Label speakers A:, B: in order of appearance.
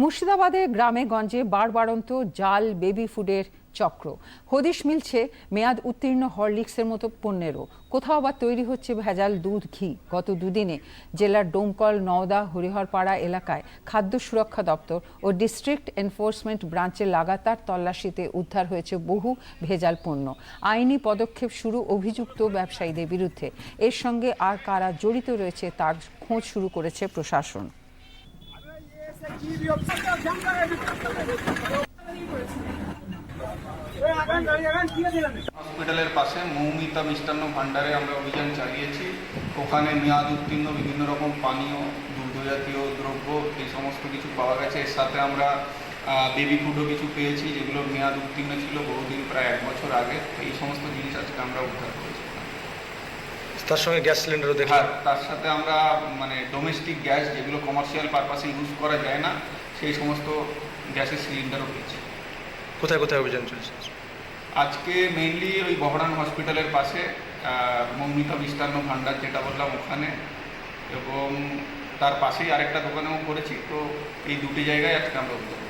A: মুর্শিদাবাদে গ্রামে গঞ্জে বাড়বাড়ন্ত জাল বেবি ফুডের চক্র। হদিশ মিলছে মেয়াদ উত্তীর্ণ হরলিক্সের মতো পণ্যেরও। কোথাও আবার তৈরি হচ্ছে ভেজাল দুধ, ঘি। গত দুদিনে জেলার ডোমকল, নওদা, হরিহরপাড়া এলাকায় খাদ্য সুরক্ষা দপ্তর ও ডিস্ট্রিক্ট এনফোর্সমেন্ট ব্রাঞ্চের লাগাতার তল্লাশিতে উদ্ধার হয়েছে বহু ভেজাল পণ্য। আইনি পদক্ষেপ শুরু অভিযুক্ত ব্যবসায়ীদের বিরুদ্ধে। এর সঙ্গে আর কারা জড়িত রয়েছে তার খোঁজ শুরু করেছে প্রশাসন।
B: হসপিটালের পাশে মৌমিতা মিষ্টান্ন ভাণ্ডারে আমরা অভিযান চালিয়েছি। ওখানে মেয়াদ উত্তীর্ণ বিভিন্ন রকম পানীয় দুগ্ধ জাতীয় দ্রব্য, এই সমস্ত কিছু পাওয়া গেছে। এর সাথে আমরা বেবি ফুডও কিছু পেয়েছি, যেগুলো মেয়াদ উত্তীর্ণ ছিল বহুদিন, প্রায় এক বছর আগে। এই সমস্ত জিনিস আজকে আমরা উদ্ধার করেছি।
C: তার সঙ্গে গ্যাস সিলিন্ডারও দেখলাম।
B: তার সাথে আমরা মানে ডোমেস্টিক গ্যাস যেগুলো কমার্শিয়াল পারপাসে ইউজ করা যায় না সেই সমস্ত গ্যাসের সিলিন্ডারও পেয়েছি।
C: কোথায় কোথায় অভিযান চলছে?
B: আজকে মেইনলি ওই বহরান হসপিটালের পাশে মৌমিতা মিষ্টান্ন ভাণ্ডার যেটা বললাম ওখানে। এবং তার পাশেই আরেকটা দোকানেও করেছি তো এই দুটি জায়গায় আজকে আমরা উদ্যোগ